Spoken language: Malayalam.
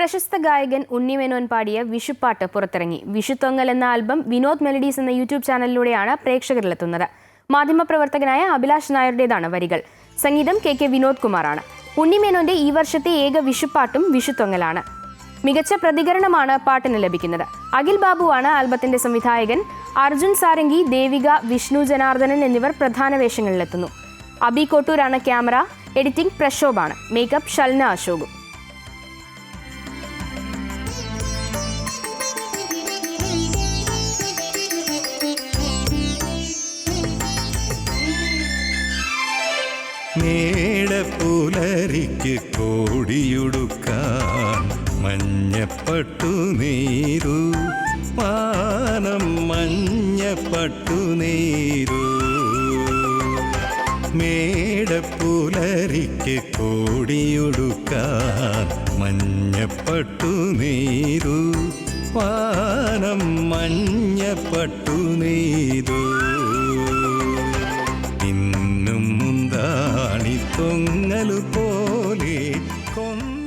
പ്രശസ്ത ഗായകൻ ഉണ്ണി മേനോൻ പാടിയ വിഷുപ്പാട്ട് പുറത്തിറങ്ങി. വിഷുത്തൊങ്ങൽ എന്ന ആൽബം വിനോദ് മെലഡീസ് എന്ന യൂട്യൂബ് ചാനലിലൂടെയാണ് പ്രേക്ഷകരിലെത്തുന്നത്. മാധ്യമപ്രവർത്തകനായ അഭിലാഷ് നായരുടേതാണ് വരികൾ. സംഗീതം കെ കെ വിനോദ് കുമാറാണ്. ഉണ്ണിമേനോന്റെ ഈ വർഷത്തെ ഏക വിഷുപ്പാട്ടും വിഷുത്തൊങ്ങലാണ്. മികച്ച പ്രതികരണമാണ് പാട്ടിന് ലഭിക്കുന്നത്. അഖിൽ ബാബുവാണ് ആൽബത്തിന്റെ സംവിധായകൻ. അർജുൻ സാരംഗി ദേവിക വിഷ്ണു ജനാർദ്ദനൻ എന്നിവർ പ്രധാന വേഷങ്ങളിലെത്തുന്നു. അബി കൊട്ടൂരാണ് ക്യാമറ എഡിറ്റിംഗ് പ്രക്ഷോഭാണ് മേക്കപ്പ് ഷൽന അശോകും. മേടപ്പുലരിക്ക് കോടിയുടുക്കാൻ മഞ്ഞപ്പട്ടു നീരു. പാനം മഞ്ഞപ്പട്ടു നീരു. മേടപ്പുലരിക്ക് കോടിയുടുക്കാൻ മഞ്ഞപ്പട്ടു നീരു. പാനം മഞ്ഞപ്പട്ടു നീരു. തൊങ്ങലു പോലെ കൊന്ന